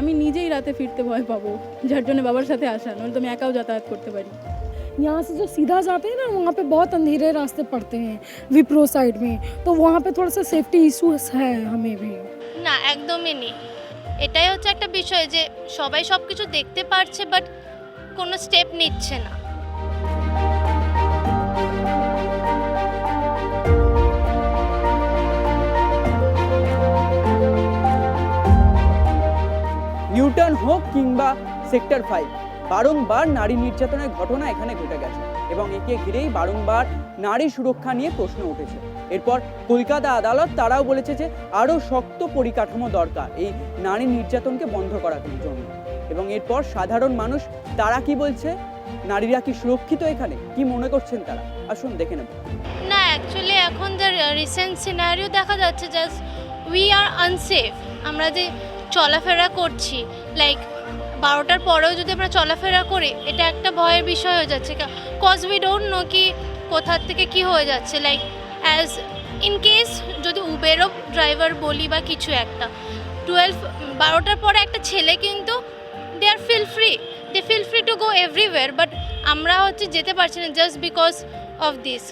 আমি নিজেই রাতে ফিরতে ভয় পাবো যার জন্য বাবার সাথে আসা নইলে তো আমি একাও যাতায়াত করতে পারি यहाँ से जो सीधा जाते हैं ना वहाँ पे बहुत अंधेरे रास्ते पड़ते हैं विप्रो साइड में तो वहाँ पे थोड़ा सा सेफ्टी इशूज है हमें भी না একদমই নেই এটাই হচ্ছে একটা বিষয় যে সবাই সব কিছু দেখতে পারছে বাট কোনো স্টেপ নিচ্ছে না নিউটন হোক কিংবা সেক্টর ফাইভ বারংবার নারী নির্যাতনের ঘটনা এখানে ঘটে গেছে এবং একে ঘিরেই বারংবার নারী সুরক্ষা নিয়ে প্রশ্ন উঠেছে। এরপর কলকাতা আদালত তারাও বলেছে যে আরও শক্ত পরিকাঠামো দরকার এই নারী নির্যাতনকে বন্ধ করার জন্য। এবং এরপর সাধারণ মানুষ তারা কি বলছে? নারীরা কি সুরক্ষিত এখানে? কি মনে করছেন তারা? আসুন দেখে নেব। না অ্যাকচুয়ালি এখন যা রিসেন্ট সিনারিও দেখা যাচ্ছে জাস্ট উই আর আনসেফ আমরা যে চলাফেরা করছি। লাইক বারোটার পরেও যদি আমরা চলাফেরা করি, এটা একটা ভয়ের বিষয় হয়ে যাচ্ছে। কজ উই ডোন্ট নো কি কোথার থেকে কি হয়ে যাচ্ছে। লাইক অ্যাজ ইন কেস যদি উবেরও ড্রাইভার বলি বা কিছু একটা টুয়েলভ বারোটার পরে একটা ছেলে কিন্তু they are feel free they feel free to go everywhere but আমরা হচ্ছে যেতে পারছি না just because of this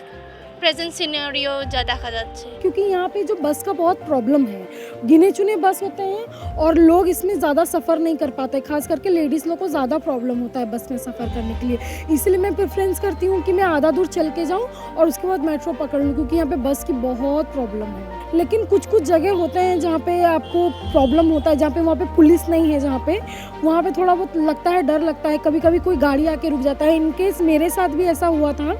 present scenario देखा जाता है। क्योंकि यहाँ पे जो बस का बहुत प्रॉब्लम है गिने चुने बस होते हैं और लोग इसमें ज़्यादा सफ़र नहीं कर पाते, खास करके लेडीज़ लोग को ज़्यादा प्रॉब्लम होता है बस में सफ़र करने के लिए। इसलिए मैं प्रेफरेंस करती हूँ कि मैं आधा दूर चल के जाऊँ और उसके बाद मेट्रो पकड़ लूँ, क्योंकि यहाँ पर बस की बहुत प्रॉब्लम है। लेकिन कुछ कुछ जगह होते हैं जहाँ पे आपको प्रॉब्लम होता है, जहाँ पे वहाँ पे पुलिस नहीं है जहाँ पे। वहाँ पे थोड़ा बहुत लगता है, डर लगता है। कभी कभी कोई गाड़ी आके रुक जाता है। इनकेस मेरे साथ भी ऐसा हुआ था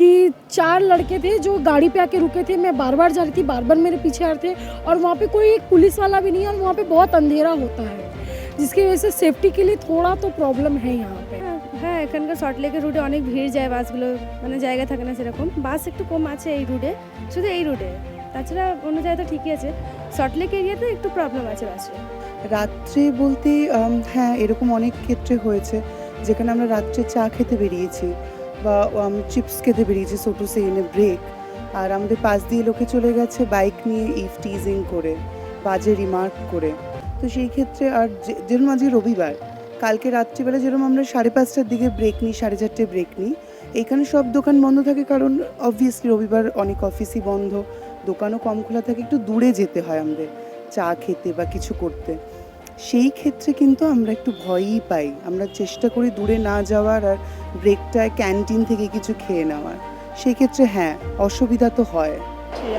कि चार लड़के थे जो गाड़ी पे आके रुके थे मैं बार बार जा रही थी बार बार मेरे पीछे आ रहे थे और वहाँ पे कोई एक पुलिस वाला भी नहीं है और वहाँ पे बहुत अंधेरा होता है जिसकी वजह से सेफ्टी के लिए थोड़ा तो प्रॉब्लम है यहाँ पे হ্যাঁ, হ্যাঁ এখানকার শর্টলেকের রুটে অনেক ভিড় যায় বাসগুলো মানে জায়গা থাকে না সেরকম বাস একটু কম আছে এই রুটে শুধু এই রুটে তাছাড়া অন্য জায়গায় তো ঠিকই আছে শর্টলেক এরিয়াতে একটু প্রবলেম আছে বাসে রাত্রে বলতে আম, হ্যাঁ এরকম অনেক ক্ষেত্রে হয়েছে যেখানে আমরা রাত্রে চা খেতে বেরিয়েছি বা চিপস খেতে বেরিয়েছি ছোটো সে এনে ব্রেক আর আমাদের পাশ দিয়ে লোকে চলে গেছে বাইক নিয়ে ইফ টিজিং করে, বাজে রিমার্ক করে। তো সেই ক্ষেত্রে আর যেরকম আজকে রবিবার, কালকে রাত্রিবেলা যেরকম আমরা সাড়ে পাঁচটার দিকে ব্রেক নিই, সাড়ে চারটে ব্রেক নিই, এখানে সব দোকান বন্ধ থাকে কারণ অবভিয়াসলি রবিবার অনেক অফিসই বন্ধ, দোকানও কম খোলা থাকে, একটু দূরে যেতে হয় আমাদের, চা খেতে বা কিছু করতে। সেই ক্ষেত্রে কিন্তু আমরা একটু ভয়ই পাই। আমরা চেষ্টা করি দূরে না যাওয়ার আর ব্রেকটায় ক্যান্টিন থেকে কিছু খেয়ে নেওয়ার। সেই ক্ষেত্রে হ্যাঁ অসুবিধা তো হয়।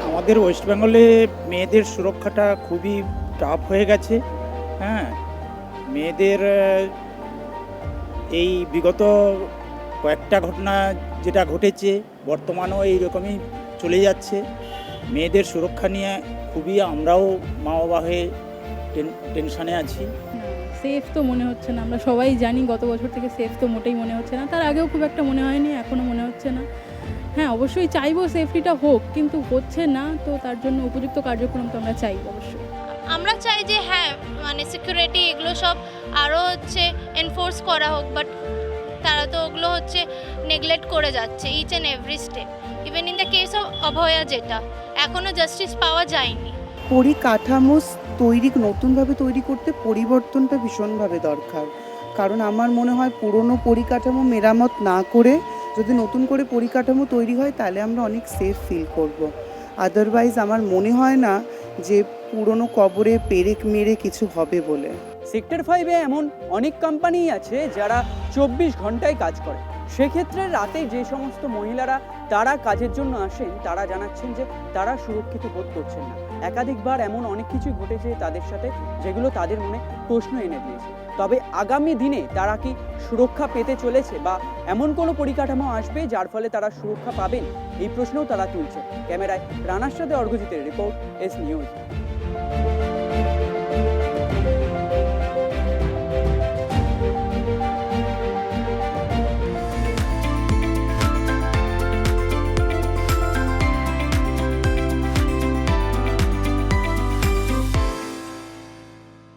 আমাদের ওয়েস্ট বেঙ্গলে মেয়েদের সুরক্ষাটা খুবই টাফ হয়ে গেছে। হ্যাঁ মেয়েদের এই বিগত কয়েকটা ঘটনা যেটা ঘটেছে, বর্তমানেও এইরকমই চলে যাচ্ছে। মেয়েদের সুরক্ষা নিয়ে খুবই আমরাও মা বাবা হয়ে টেনশানে আছি। সেফ তো মনে হচ্ছে না। আমরা সবাই জানি গত বছর থেকে সেফ তো মোটেই মনে হচ্ছে না। তার আগেও খুব একটা মনে হয়নি এখনও মনে হচ্ছে না। হ্যাঁ অবশ্যই চাইব সেফটিটা হোক কিন্তু হচ্ছে না। তো তার জন্য উপযুক্ত কার্যক্রম তো আমরা চাই অবশ্যই। আমরা চাই যে হ্যাঁ মানে সিকিউরিটি এগুলো সব আরও হচ্ছে এনফোর্স করা হোক বাট তারা তো ওগুলো হচ্ছে নেগলেক্ট করে যাচ্ছে each and every step even in the case of Abhaya যেটা এখনও জাস্টিস পাওয়া যায়নি। পরিকাঠামো তৈরি, নতুনভাবে তৈরি করতে পরিবর্তনটা ভীষণভাবে দরকার। কারণ আমার মনে হয় পুরনো পরিকাঠামো মেরামত না করে যদি নতুন করে পরিকাঠামো তৈরি হয়, তাহলে আমরা অনেক সেফ ফিল করব। আদারওয়াইজ আমার মনে হয় না যে পুরনো কবরে পেরেক মেরে কিছু হবে বলে। সেক্টর ফাইভে এমন অনেক কোম্পানিই আছে যারা চব্বিশ ঘন্টায় কাজ করে। সেক্ষেত্রে রাতে যে সমস্ত মহিলারা তারা কাজের জন্য আসেন, তারা জানাচ্ছেন যে তারা সুরক্ষিত বোধ করছেন না। একাধিকবার এমন অনেক কিছুই ঘটেছে তাদের সাথে যেগুলো তাদের মনে প্রশ্ন এনে দিয়েছে। তবে আগামী দিনে তারা কি সুরক্ষা পেতে চলেছে বা এমন কোনো পরিকাঠামো আসবে যার ফলে তারা সুরক্ষা পাবেন? এই প্রশ্নও তারা তুলছে। ক্যামেরায় রানার সাথে অর্ঘজিতের রিপোর্ট, এস নিউজ।